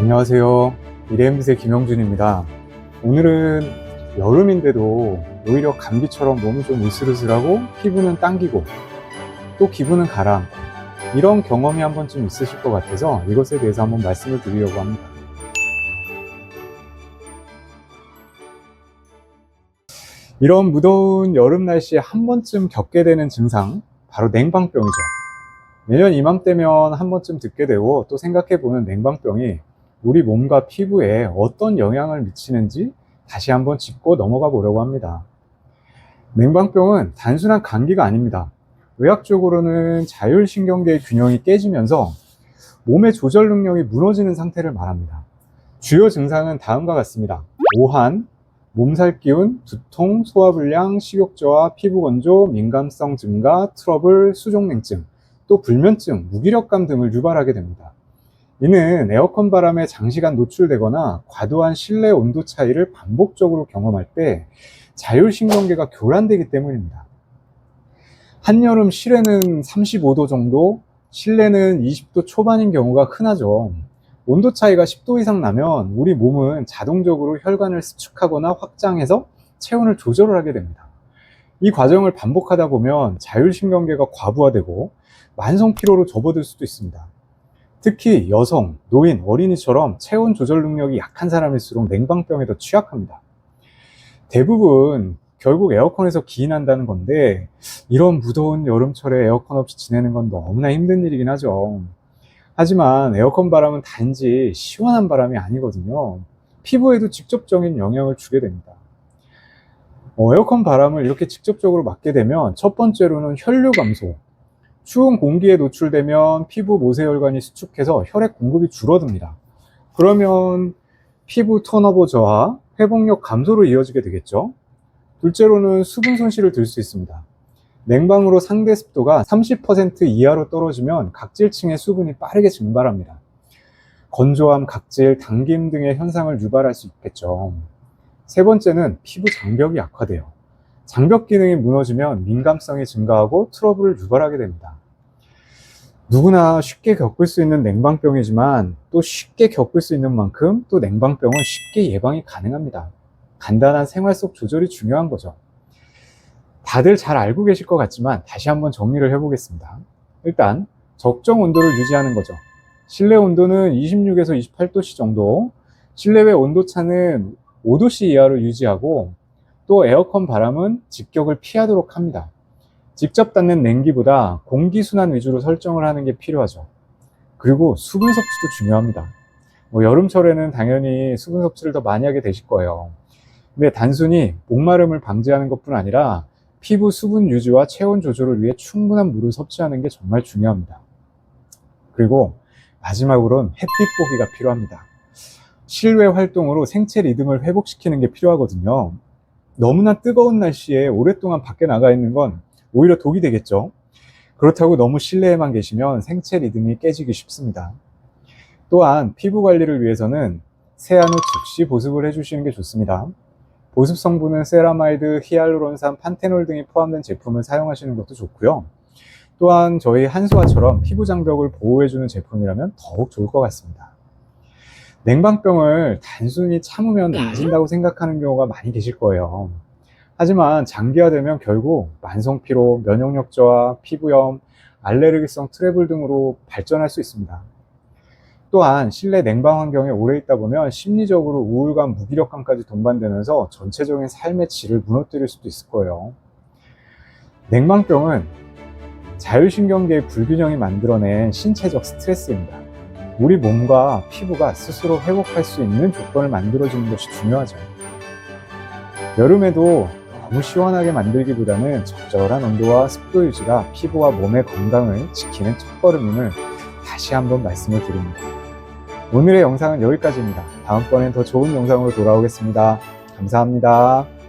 안녕하세요. 이레엠드의 김영준입니다. 오늘은 여름인데도 오히려 감기처럼 몸이 좀 으슬으슬하고 피부는 당기고 또 기분은 가라앉고 이런 경험이 한 번쯤 있으실 것 같아서 이것에 대해서 한번 말씀을 드리려고 합니다. 이런 무더운 여름 날씨에 한 번쯤 겪게 되는 증상, 바로 냉방병이죠. 매년 이맘때면 한 번쯤 듣게 되고 또 생각해보는 냉방병이 우리 몸과 피부에 어떤 영향을 미치는지 다시 한번 짚고 넘어가 보려고 합니다. 냉방병은 단순한 감기가 아닙니다. 의학적으로는 자율신경계의 균형이 깨지면서 몸의 조절 능력이 무너지는 상태를 말합니다. 주요 증상은 다음과 같습니다. 오한, 몸살 기운, 두통, 소화불량, 식욕저하, 피부 건조, 민감성 증가, 트러블, 수족냉증, 또 불면증, 무기력감 등을 유발하게 됩니다. 이는 에어컨 바람에 장시간 노출되거나 과도한 실내 온도 차이를 반복적으로 경험할 때 자율신경계가 교란되기 때문입니다. 한여름 실외는 35도 정도, 실내는 20도 초반인 경우가 흔하죠. 온도 차이가 10도 이상 나면 우리 몸은 자동적으로 혈관을 수축하거나 확장해서 체온을 조절을 하게 됩니다. 이 과정을 반복하다 보면 자율신경계가 과부하되고 만성 피로로 접어들 수도 있습니다. 특히 여성, 노인, 어린이처럼 체온 조절 능력이 약한 사람일수록 냉방병에 더 취약합니다. 대부분 결국 에어컨에서 기인한다는 건데 이런 무더운 여름철에 에어컨 없이 지내는 건 너무나 힘든 일이긴 하죠. 하지만 에어컨 바람은 단지 시원한 바람이 아니거든요. 피부에도 직접적인 영향을 주게 됩니다. 어, 에어컨 바람을 이렇게 직접적으로 맞게 되면 첫 번째로는 혈류 감소, 추운 공기에 노출되면 피부 모세혈관이 수축해서 혈액 공급이 줄어듭니다. 그러면 피부 턴오버 저하, 회복력 감소로 이어지게 되겠죠. 둘째로는 수분 손실을 들 수 있습니다. 냉방으로 상대 습도가 30% 이하로 떨어지면 각질층의 수분이 빠르게 증발합니다. 건조함, 각질, 당김 등의 현상을 유발할 수 있겠죠. 세 번째는 피부 장벽이 악화돼요. 장벽 기능이 무너지면 민감성이 증가하고 트러블을 유발하게 됩니다. 누구나 쉽게 겪을 수 있는 냉방병이지만 또 쉽게 겪을 수 있는 만큼 또 냉방병은 쉽게 예방이 가능합니다. 간단한 생활 속 조절이 중요한 거죠. 다들 잘 알고 계실 것 같지만 다시 한번 정리를 해보겠습니다. 일단 적정 온도를 유지하는 거죠. 실내 온도는 26에서 28도씨 정도, 실내외 온도차는 5도씨 이하로 유지하고 또 에어컨 바람은 직격을 피하도록 합니다. 직접 닿는 냉기보다 공기순환 위주로 설정을 하는 게 필요하죠. 그리고 수분 섭취도 중요합니다. 뭐 여름철에는 당연히 수분 섭취를 더 많이 하게 되실 거예요. 근데 단순히 목마름을 방지하는 것뿐 아니라 피부 수분 유지와 체온 조절을 위해 충분한 물을 섭취하는 게 정말 중요합니다. 그리고 마지막으로는 햇빛 보기가 필요합니다. 실외 활동으로 생체 리듬을 회복시키는 게 필요하거든요. 너무나 뜨거운 날씨에 오랫동안 밖에 나가 있는 건 오히려 독이 되겠죠. 그렇다고 너무 실내에만 계시면 생체 리듬이 깨지기 쉽습니다. 또한 피부 관리를 위해서는 세안 후 즉시 보습을 해주시는 게 좋습니다. 보습 성분은 세라마이드, 히알루론산, 판테놀 등이 포함된 제품을 사용하시는 것도 좋고요. 또한 저희 한수화처럼 피부 장벽을 보호해주는 제품이라면 더욱 좋을 것 같습니다. 냉방병을 단순히 참으면 나아진다고 생각하는 경우가 많이 계실 거예요. 하지만 장기화되면 결국 만성 피로, 면역력 저하, 피부염, 알레르기성 트러블 등으로 발전할 수 있습니다. 또한 실내 냉방 환경에 오래 있다 보면 심리적으로 우울감, 무기력감까지 동반되면서 전체적인 삶의 질을 무너뜨릴 수도 있을 거예요. 냉방병은 자율신경계의 불균형이 만들어낸 신체적 스트레스입니다. 우리 몸과 피부가 스스로 회복할 수 있는 조건을 만들어주는 것이 중요하죠. 여름에도 너무 시원하게 만들기보다는 적절한 온도와 습도 유지가 피부와 몸의 건강을 지키는 첫걸음임을 다시 한번 말씀을 드립니다. 오늘의 영상은 여기까지입니다. 다음번엔 더 좋은 영상으로 돌아오겠습니다. 감사합니다.